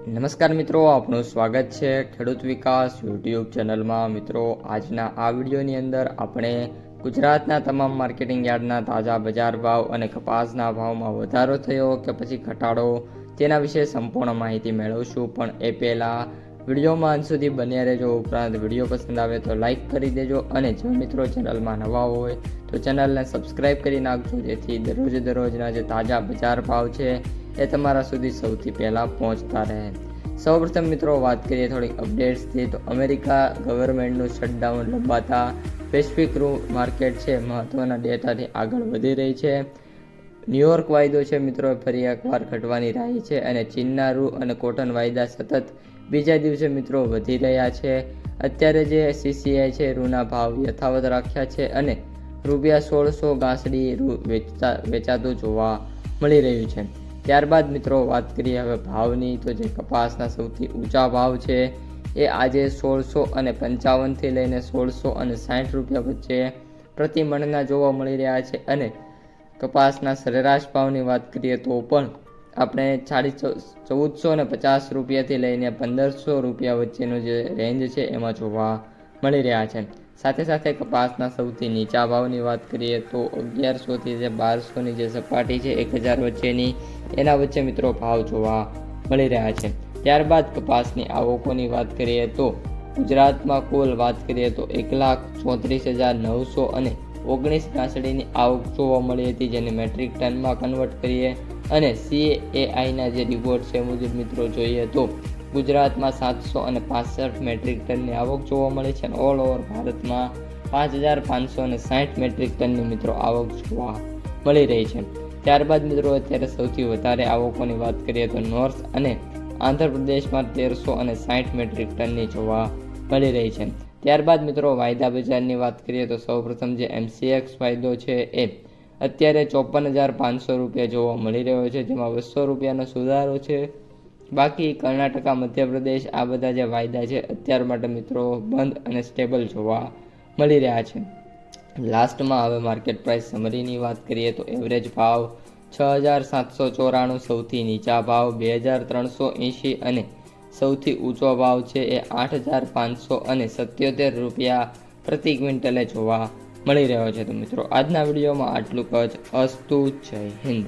નમસ્કાર મિત્રો, આપનું સ્વાગત છે ખેડૂત વિકાસ યુટ્યુબ ચેનલમાં. મિત્રો, આજના આ વિડીયોની અંદર આપણે ગુજરાતના તમામ માર્કેટિંગ યાર્ડના તાજા બજાર ભાવ અને કપાસના ભાવમાં વધારો થયો કે પછી ઘટાડો તેના વિશે સંપૂર્ણ માહિતી મેળવશું. પણ એ પહેલાં વિડીયોમાં અંત સુધી બન્યા રહેજો. ઉપરાંત વીડિયો પસંદ આવે તો લાઇક કરી દેજો અને જો મિત્રો ચેનલમાં નવા હોય તો ચેનલને સબસ્ક્રાઇબ કરી નાખજો. જેથી દરરોજ દરરોજના જે તાજા બજાર ભાવ છે એ તમારા સુધી સૌથી પહેલાં પહોંચતા રહે. સૌપ્રથમ મિત્રો, વાત કરીએ થોડીક અપડેટ્સથી તો અમેરિકા ગવર્મેન્ટનું શટડાઉન લંબાતા રૂ માર્કેટ છે મહત્ત્વના ડેટાથી આગળ વધી રહી છે. ન્યુયોર્ક વાયદો છે, મિત્રો, ફરી એકવાર ઘટવાની રાહી છે અને ચીનના રૂ અને કોટન વાયદા સતત બીજા દિવસે, મિત્રો, વધી રહ્યા છે. અત્યારે જે સીસીઆઈ છે, રૂના ભાવ યથાવત રાખ્યા છે અને રૂપિયા સોળસો ગાંસડી રૂ વેચતા, વેચાતું જોવા મળી રહ્યું છે. ત્યારબાદ મિત્રો વાત કરીએ હવે ભાવની, તો જે કપાસના સૌથી ઊંચા ભાવ છે એ આજે સોળસો અને પંચાવનથી લઈને સોળસો અને સાઠ રૂપિયા વચ્ચે પ્રતિ મણના જોવા મળી રહ્યા છે. અને કપાસના સરેરાશ ભાવની વાત કરીએ તો પણ આપણે સાડી ચૌદસો ને પચાસ રૂપિયાથી લઈને પંદરસો રૂપિયા વચ્ચેનો જે રેન્જ છે એમાં જોવા મળી રહ્યા છે. સાથે સાથે કપાસના સૌથી નીચા ભાવની વાત કરીએ તો અગિયારસોથી જે બારસોની જે સપાટી છે, એક હજાર વચ્ચેની, એના વચ્ચે મિત્રો ભાવ જોવા મળી રહ્યા છે. ત્યારબાદ કપાસની આવકોની વાત કરીએ તો ગુજરાતમાં કુલ વાત કરીએ તો એક લાખ ચોત્રીસ હજાર નવસો અને ઓગણીસ ગાંસડીની આવક જોવા મળી હતી, જેને મેટ્રિક ટનમાં કન્વર્ટ કરીએ. અને સીએઆઈના જે રિપોર્ટ છે મુજબ મિત્રો જોઈએ તો ગુજરાતમાં સાતસો અને પાસઠ મેટ્રિક ટનની આવક જોવા મળે છે અને ઓલ ઓવર ભારતમાં પાંચ હજાર પાંચસો અને સાઠ મેટ્રિક ટનની મિત્રો આવક જોવા મળી રહી છે. ત્યારબાદ મિત્રો અત્યારે સૌથી વધારે આવકોની વાત કરીએ તો નોર્થ અને આંધ્રપ્રદેશમાં તેરસો અને સાઠ મેટ્રિક ટનની જોવા મળી રહી છે. ત્યારબાદ મિત્રો વાયદા બજારની વાત કરીએ તો સૌપ્રથમ જે એમસીએક્સ વાયદો છે એ અત્યારે ચોપન હજાર પાંચસો રૂપિયા જોવા મળી રહ્યો છે, જેમાં બસો રૂપિયાનો સુધારો છે. બાકી કર્ણાટકા, મધ્યપ્રદેશ આ બધા જે વાયદા છે, અત્યાર માટે મિત્રો બંધ અને સ્ટેબલ જોવા મળી રહ્યા છે. લાસ્ટમાં હવે માર્કેટ પ્રાઇસ સમરીની વાત કરીએ તો એવરેજ ભાવ છ હજાર સાતસો ચોરાણું, સૌથી નીચા ભાવ બે હજાર ત્રણસો એંશી અને સૌથી ઊંચો ભાવ છે એ આઠ હજાર પાંચસો અને સત્યોતેર રૂપિયા પ્રતિ ક્વિન્ટલે જોવા મળી રહ્યો છે. તો મિત્રો, આજના વિડીયોમાં આટલું જ. અસ્તુ, જય હિન્દ.